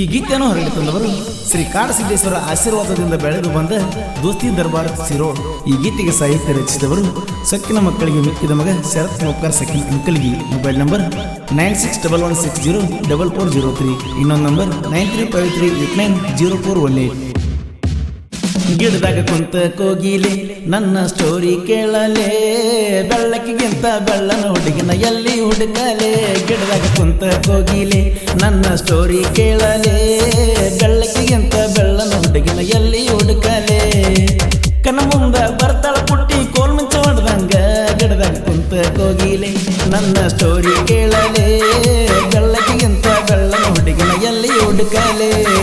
ಈ ಗೀತೆಯನ್ನು ಹೊರಗೆ ತಂದವರು ಶ್ರೀ ಕಾಡಸಿದ್ದೇಶ್ವರ ಆಶೀರ್ವಾದದಿಂದ ಬೆಳೆದು ಬಂದ ದೋಸ್ತಿ ದರ್ಬಾರ್ ಸಿರೋ. ಈ ಗೀತೆಗೆ ಸಾಹಿತ್ಯ ರಚಿಸಿದವರು ಸಕ್ಕಿನ ಮಕ್ಕಳಿಗೆ ಮೆಕ್ಕಿದ ಮಗ Sharath Mupkar ಸಕ್ಕಿನ Ankalgi mobile number nine six double one six zero double four zero three. ಇನ್ನೊಂದು number nine three five three eight nine zero four one eight. ಗಿಡದಾಗ ಕುಂತ ಕೋಗಿಲೆ, ನನ್ನ ಸ್ಟೋರಿ ಕೇಳಲೆ. ಬೆಳ್ಳಕ್ಕಿಗಿಂತ ಬೆಳ್ಳನ ಹುಡುಗಿನ ಎಲ್ಲಿ ಹುಡುಕಲೆ. ಗಿಡದಾಗ ಕುಂತ ಕೋಗಿಲೆ, ನನ್ನ ಸ್ಟೋರಿ ಕೇಳಲೆ. ಬೆಳ್ಳಕ್ಕಿಗಿಂತ ಬೆಳ್ಳನ ಹುಡುಗಿನ ಎಲ್ಲಿ ಹುಡುಕಲೆ. ಕನ ಮುಂದ ಬರ್ತಾಳ ಪುಟ್ಟಿ, ಕೋಲ್ ಮುಂಚ ಹೊಡ್ದಂಗ ಗಿಡದಾಗ ಕುಂತ ಕೋಗಿಲೆ, ನನ್ನ ಸ್ಟೋರಿ ಕೇಳಲೆ. ಬೆಳ್ಳಕ್ಕಿಗಿಂತ ಬೆಳ್ಳನ ಹುಡುಗಿನ ಎಲ್ಲಿ ಹುಡುಕಲೆ.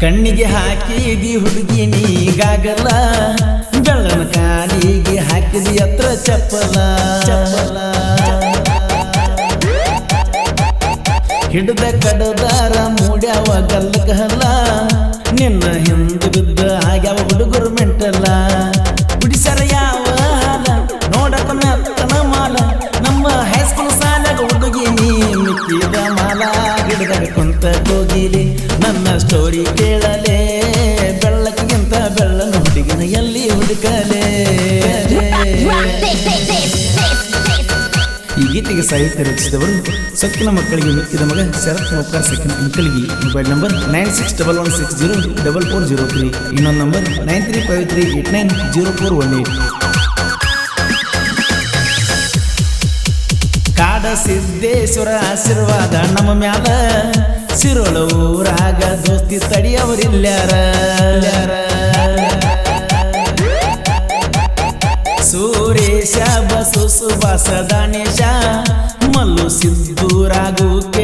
ಕಣ್ಣಿಗೆ ಹಾಕಿದಿ ಹುಡುಗಿ ನೀಗಾಗಲ್ಲ ಗಳನ ಕಾಲಿಗೆ ಹಾಕಿದಿ ಹತ್ರ ಚಪ್ಪಲ. ಚಪ್ಪಲ ಹಿಡ್ದ ಕಡದಾರ ಮೂಡ್ಯಾವ ಗಲ್ಲಗಲ್ಲ ನಿನ್ನ ಹಿಂದೆ ಬಿದ್ದ ಆಗ್ಯಾವ ಹುಡುಗರು ಮೆಂಟಲ್ಲ ಬಿಡಿಸರ ಯಾವ ಹಾಲ ನೋಡಕ ಮೆತ್ತನ ಮಾಲ, ನಮ್ಮ ಹೈಸ್ಕೂಲ್ ಸಾಲಾಗ ಹುಡುಗಿ ನೀ ಮಿಕ್ಕಿದ ಮಾಲ. ಗಿಡದಾಗ ಕುಂತ ಸ್ಟೋರಿ ಕೇಳಲೆ ಬೆಳ್ಳಕ್ಕಿಗಿಂತ ಬೆಳ್ಳನ ಹುಡುಗಿನ ಎಲ್ಲಿ ಈ ಗೀತೆಗೆ ಸಾಹಿತ್ಯ ರಚಿಸಿದವರು ಸೊಕ್ಕಿನ ಮಕ್ಕಳಿಗೆ ಮೆಚ್ಚಿದ ಮಗ Sharath Mupkar second Ankalgi. Mobile number nine six double one six zero double four zero three. ಇನ್ನೊಂದು number nine three five three eight nine zero four one eight. ಕಾಡ ಸಿದ್ದೇಶ್ವರ ಆಶೀರ್ವಾದ ನಮ್ಮ ಮ್ಯಾಲ. ಸಿರೋಳ ರಾಗ ದೋಸ್ತಿ ತಡಿಯವರಿಲ್ಯಾರ? ಸೂರೇಶ ಬಸು ಸುಭಾಸ ದಾನೇಶ ಮಲ್ಲು ಕೇಳೋ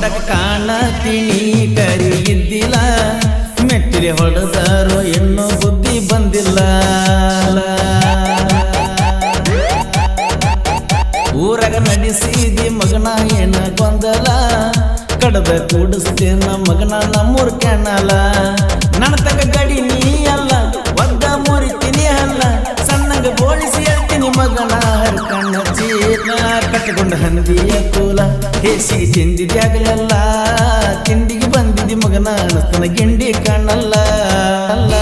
ನೋಡಕ ಕಾಣತೀನಿ ಕರಿ ಇದ್ದಿಲ್ಲ. ಮೆಟ್ಟಿಲೆ ಹೊಡೆದಾರೋ ಇನ್ನೂ ಬುದ್ಧಿ ಬಂದಿಲ್ಲ. ಊರಾಗ ನಡೆಸಿದಿ ಮಗನ ಏನ ಗೊಂದಲ. ಕಡದ ಕೂಡಿಸ್ತೇನ ಮಗನ ನಮ್ಮೂರ್ ಕೆಣಲ ನನ್ನ ತಗ ಗಡಿ ನೀ ಅಲ್ಲ, ಒದ್ದ ಮುರಿತೀನಿ ಅಲ್ಲ. ಸಣ್ಣಗ ಬೋಳಿಸಿ ಹೇಳ್ತೀನಿ ಮಗನ ಹರ್ಕಣ್ಣ ಚೀಲ ಕಟ್ಟಿಕೊಂಡ ಹಂದಿಯ ಕೂಲ. ಹೇಸಿಗೆ ತಿಂದಿದ್ಯಾಗಲೆಲ್ಲ ತಿಂಡಿಗೆ ಬಂದಿದ್ದಿ ಮಗನ ಅನಸ್ತನ ಗಿಂಡಿ ಕಣ್ಣಲ್ಲ. ಅಲ್ಲ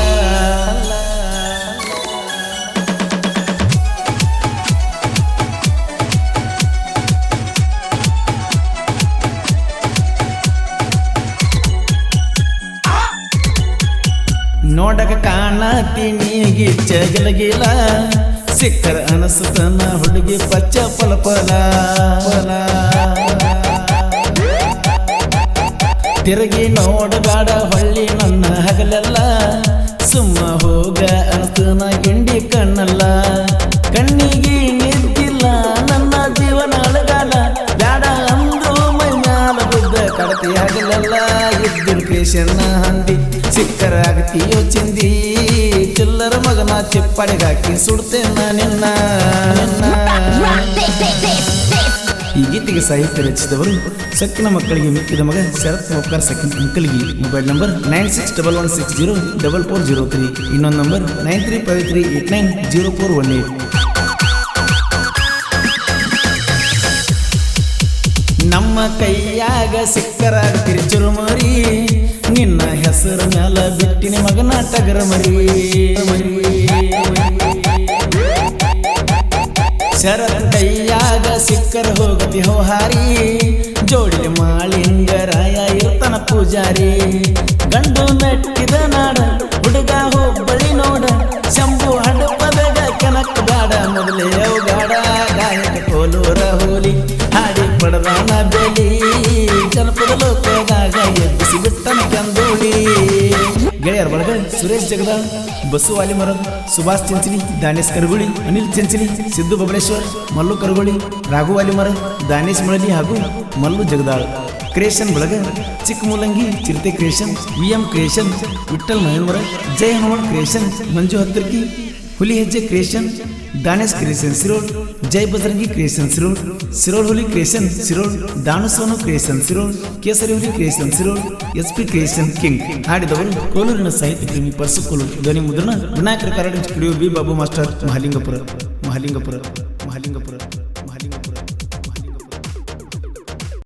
ನೋಡಕ ಕಾಣತೀನಿ ಗಿಚ್ಚ ಗಿಲಗಿಲ ಸಿಕ್ಕರ ಅನಸ್ತನ ಹುಡುಗಿ ಪಚ್ಚ ಪಲ ಪಲ ಪಲ ತಿರುಗಿ ನೋಡಬೇಡ ಹೊಳ್ಳಿ ನನ್ನ ಹಗಲೆಲ್ಲ. ಸುಮ್ಮ ಹೋಗ ಅನಸ್ತನ ಗಿಂಡಿ ಕಣ್ಣಲ್ಲ. ಕಣ್ಣಿಗೆ ನಿಂತಿಲ್ಲ ನನ್ನ ಜೀವನ ಅಳಗಾಲ. ಬ್ಯಾಡ ಅಂದು ಮೈ ಮ್ಯಾಲ ಬಿದ್ದ ಕಡತಿ ಹಗಲೆಲ್ಲ ಇದ್ದಿನ ಕೇಶನ್ನ ಚಿಲ್ಲರ ಮಗನ ಚಿಪ್ಪಡಿಗಾಕಿ ಸುಡ್ತೇನ ನಿನ್ನ. ಈ ಗೀತೆಗೆ ಸಾಹಿತ್ಯ ರಚಿಸಿದವರು ಸಕ್ಕಿನ ಮಕ್ಕಳಿಗೆ ಮಿಕ್ಕಿದ ಮಗ ಶರತ್ ಮೊಕ್ಕರ್ ಸಕ್ಕಿನ Ankalgi. Mobile number nine six double one six zero double four zero three. ಇನ್ನೊಂದು number nine three five three eight nine zero four one eight. ನಮ್ಮ ಕೈಯಾಗ ಸಿಕ್ಕರ ಚುರುಮರಿ ನಿನ್ನ ಹೆಸರ ಮ್ಯಾಲ ಬಿಟ್ಟಿನ ಮಗನ ಟಗರ ಮರಿ. ಶರತ್ ಕೈಯಾಗ ಸಿಕ್ಕರ ಹೋಗತಿ ಹೋಹಾರಿ, ಜೋಡಿ ಮಾಳಿಂಗರಾಯ ಇರ್ತನ ಪೂಜಾರಿ. ಗಂಡು ಮೆಟ್ಟಿದ ನಾಡ ಸುರೇಶ್ ಜಗದಾಳ್ ಬಸು ವಾಲಿಮರ ಸುಭಾಷ್ ಚೆಂಚಲಿ, ದಾನೇಶ್ ಕರಗುಳಿ, ಅನಿಲ್ ಚೆಂಚಲಿ, ಸಿದ್ದು ಬಬಲೇಶ್ವರ್ ಮಲ್ಲು ಕರಗುಳಿ, ರಾಘು ವಾಲಿಮರ ದಾನೇಶ್ ಮಳಲಿ ಹಾಗೂ ಮಲ್ಲು ಜಗದಾಳ್. ಕ್ರಿಯೇಷನ್ ಬಳಗ ಚಿಕ್ಕಮೂಲಂಗಿ ಚಿರತೆ creation, V M creation Vithal ಮಹೇನ್ವರ Jaya Hanuman creation, Manju Hattirki ಹುಲಿ ಹೆಜ್ಜೆ creation Danesh creation Sirod Jai Bajrangi creation Sirod Sirod ಹುಲಿ ಕ್ರಿಯೇಷನ್ ಸಿರೋಡ್ ದಾನು ಸೋನು ಕ್ರಿಯೇಷನ್ ಸಿರೋಡ್ ಕೇಸರಿ ಹುಲಿ creation Sirod S P creation king ಹಾಡಿದವರು ಕೋಲೂರಿನ ಸಾಹಿತ್ಯ ಪ್ರೇಮಿ ಪರ್ಸುಕೋಲು ಧ್ವನಿ ಮುದ್ರಣ ವಿನಾಯಕರ Karada studio B Babu master Mahalingapur Mahalingapur Mahalingapur